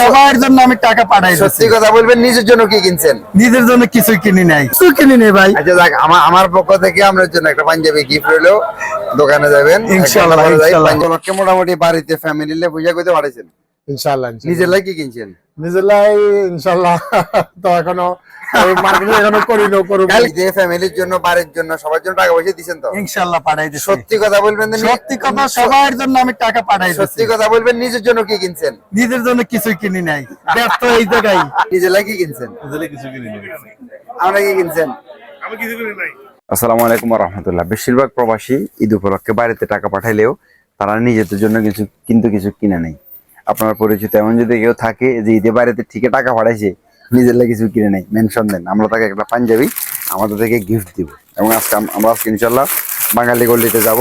সবার জন্য আমি টাকা পাঠাই সত্যি কথা বলবেন নিজের জন্য কি কিনছেন? নিজের জন্য কিছু কিনি নাই। কিছু কিনি নেই ভাই। আচ্ছা দেখ আমার আমার পক্ষ থেকে আপনার জন্য একটা পাঞ্জাবি গিফট রইল। দোকানে যাবেন ইনশাআল্লাহ, ইনশাআল্লাহ। মোটামুটি বাড়িতে ফ্যামিলি লে বুঝা করতে পারেছেন। ইনশাল্লাহ। নিজের লাই কি কিনছেন? ইনশাল্লাহ তো এখনও মার্কেটিং এখনও করি নো করব কালকে ফ্যামিলির জন্য বাড়ির জন্য সবার জন্য টাকা পয়সা দিচ্ছেন তো? ইনশাল্লাহ পাঠাই দিচ্ছি সত্যি কথা বলবেন সত্যি কথা সবার জন্য আমি টাকা পাঠাই সত্যি কথা বলবেন নিজের জন্য কি কিনছেন? নিজের জন্য কিছু কিনি নাই। ব্যর্থ এই জায়গায়। নিজের লাই কি কিনছেন? আমরা কি কিনছেন? আসসালামু আলাইকুম রহমতুল্লাহ। বেশিরভাগ প্রবাসী ঈদ উপলক্ষে বাড়িতে টাকা পাঠাইলেও তারা নিজেদের জন্য কিছু কিন্তু কিছু কিনে নেই। আপনার পরিচিত এমন যদি কেউ থাকে যে ঈদে বাড়িতে ঠিকই টাকা পাঠাইছে নিজের লাগে কিছু কিনে নেই মেনশন দেন আমরা তাকে একটা পাঞ্জাবি আমাদের থেকে গিফট দিব। এবং আজকে আমরা আজকে ইনশাল্লাহ বাঙালি গল্লিতে যাব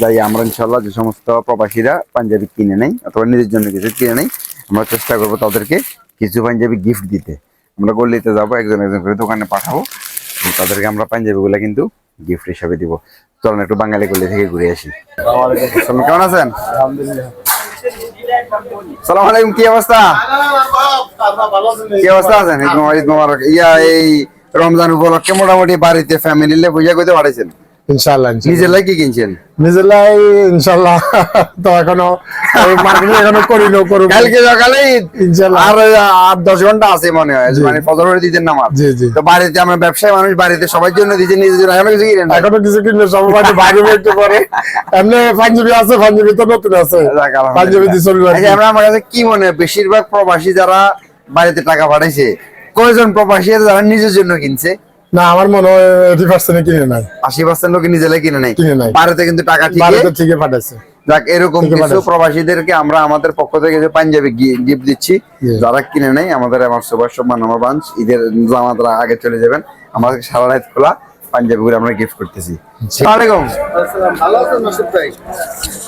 যাই আমরা ইনশাল্লাহ যে সমস্ত প্রবাসীরা পাঞ্জাবি কিনে নেই অথবা নিজের জন্য কিছু কিনে নেই আমরা চেষ্টা করব তাদেরকে কিছু পাঞ্জাবি গিফট দিতে। আমরা গল্লিতে যাব একজন একজন করে দোকানে পাঠাবো তাদেরকে আমরা পাঞ্জাবিগুলো কিন্তু গিফট হিসাবে দিব। চলুন একটু বাঙালি গল্লি থেকে ঘুরে আসি। কেমন আছেন? সালাম আলাইকুম কি অবস্থা? কি অবস্থা আছেন? ইয়া, এই রমজান উপলক্ষে মোটামুটি বাড়িতে ফ্যামিলি পূজা করতে পাঠাইছেন। ইনশাল্লাহ নিজের লাই কি কিনছেন? নিজের লাই ইনশাল্লাহ তো এখনও মার্কেটিং এখনও করি নো করব কালকে সকালে। ইনশাল্লাহ। আর আট দশ ঘণ্টা আছে মনে হয়। মানে ফজর দিতেন জি, জি। তো বাড়িতে আমরা ব্যবসায়ী মানুষ বাড়িতে সবার জন্য নিজের জন্য। এখনও কিছু কিনেন এখনও কিছু কিনলে সব বাড়ি বাইরে একটু করে এমনি পাঞ্জাবি আছে পাঞ্জাবি তো নতুন আছে। পাঞ্জাবি দিয়ে চলবে আচ্ছা, আমরা আমার কাছে কি মনে হয় বেশিরভাগ প্রবাসী যারা বাড়িতে টাকা পাঠাইছে কয়জন প্রবাসী যারা নিজের জন্য কিনছে? না আমার মনে হয় এইটি পার্সেন্ট কিনে নাই। আশি পার্সেন্ট লোক নিজেরাই কিনে নেই? কিনে নাই। বাড়িতে কিন্তু টাকা ঠিক পাঠাচ্ছে ঠিকই পাঠাইছে। যাক এরকম কিছু প্রবাসীদেরকে আমরা আমাদের পক্ষ থেকে যে পাঞ্জাবি গিফট দিচ্ছি যারা কিনে নেই আমাদের আমার সুভাষ সম্মান আমার বাঞ্চ ঈদের জামাতরা আগে চলে যাবেন। আমাদের সারা রাত খোলা। পাঞ্জাবি গুলো আমরা গিফট করতেছি। আসসালামু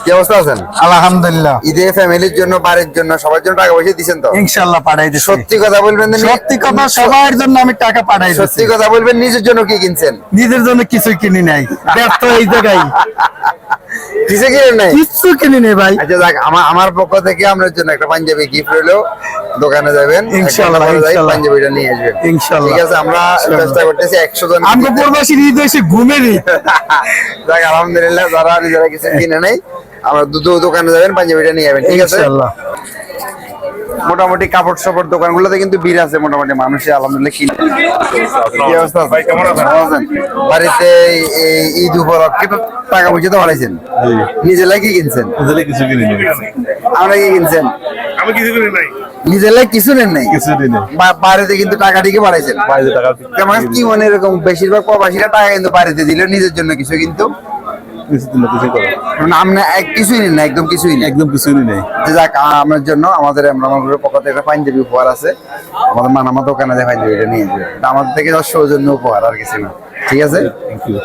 কি অবস্থা আছেন? আলহামদুলিল্লাহ। ঈদে ফ্যামিলির জন্য বাড়ির জন্য সবার জন্য টাকা পয়সা দিচ্ছেন তো? পাঠাই সত্যি কথা বলবেন সত্যি কথা সবার জন্য আমি টাকা পাঠাই সত্যি কথা বলবেন নিজের জন্য কি কিনছেন? নিজের জন্য কিছু কিনি নাই। ব্যর্থ এই জায়গায়। কিসে কিনে নাই? কিচ্ছু কিনে নেই ভাই। আচ্ছা দেখ আমার আমার পক্ষ থেকে আপনার জন্য একটা পাঞ্জাবি গিফট রইল। দোকানে যাবেন ইনশাআল্লাহ, ইনশাআল্লাহ। পাঞ্জাবিটা নিয়ে আসবেন। ইনশাআল্লাহ। ঠিক আছে আমরা চেষ্টা করতেছি একশো জন আমরা প্রবাসী হৃদয় এসে ঘুমেরই যাক আলহামদুলিল্লাহ যারা নিজেরা কিছু কিনে নেই আমরা দুটো দোকানে যাবেন পাঞ্জাবিটা নিয়ে যাবেন ঠিক আছে? ইনশাল্লাহ। মোটামুটি কাপড় সাপড় দোকানগুলোতে কিন্তু ভিড় আছে মোটামুটি মানুষে আলহামদুলিল্লাহ কিনে। কি অবস্থা ভাই? কেমন আছেন? বাড়িতে এই ঈদ উপলক্ষে তো টাকা পয়সা তো বাড়াইছেন? নিজেরা কি কিনছেন? কিছু কিনি আমরা কি কিনছেন? আমি কিছু কিনি নাই। নিজেরা কিছু নেন নাই? কিছু দিনে বা- কিন্তু টাকা ঠিকই বাড়াইছেন। বাইরে টাকা কেমন কি মনে এরকম বেশিরভাগ প্রবাসীরা টাকা কিন্তু বাড়িতে দিল নিজের জন্য কিছু কিন্তু কিছু কিছু করে মানে আমরা কিছুই নেন না একদম কিছুই নেই। একদম কিছু নি যে যাক আমার জন্য আমাদের আমার গ্রুপের পক্ষ থেকে একটা পাঞ্জাবি উপহার আছে। আমাদের মানামা দোকানে যে পাঞ্জাবিটা নিয়ে যাবে এটা আমাদের থেকে যা সৌজন্য উপহার আর কিছু না। ঠিক আছে? থ্যাংক ইউ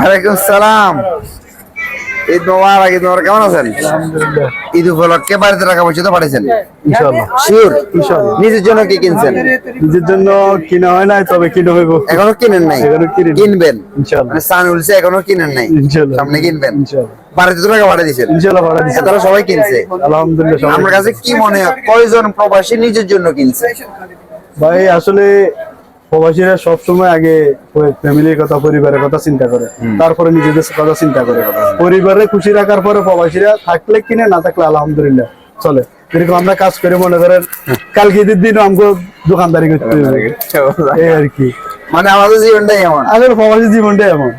ওয়ালাইকুম সালাম। ঈদ মোবারক ঈদ মোবারক কেমন আছেন? ঈদ উপলক্ষে বাড়িতে টাকা পয়সা তো পাঠাইছেন? ইনশাল্লাহ শিওর নিজের জন্য কি কিনছেন? নিজের জন্য কিনা হয় নাই তবে কিনে হইব। এখনও কিনেন নাই? এখনও কিনিনি। কিনবেন? ইনশাআল্লাহ। মানে সান উলছে এখনও কিনেন নাই? ইনশাআল্লাহ। সামনে কিনবেন? ইনশাআল্লাহ। বাড়িতে টাকা পাঠিয়ে দিয়েছেন? ইনশাল্লাহ পাঠা দিছে তারা সবাই কিনছে। আলহামদুলিল্লাহ আমার কাছে কি মনে হয় কয়জন প্রবাসী নিজের জন্য কিনছে? ভাই আসলে প্রবাসীরা সবসময় আগে ফ্যামিলির কথা পরিবারের কথা চিন্তা করে। তারপরে নিজেদের কথা চিন্তা করে। পরিবারে খুশি রাখার পরে প্রবাসীরা থাকলে কিনে না থাকলে আলহামদুলিল্লাহ চলে। যেরকম আমরা কাজ করে মনে করেন কালকে ঈদের দিন আমাকে দোকানদারি করতে হবে। এই আর কি। মানে আমাদের জীবনটাই এমন। আসলে প্রবাসী জীবনটাই এমন।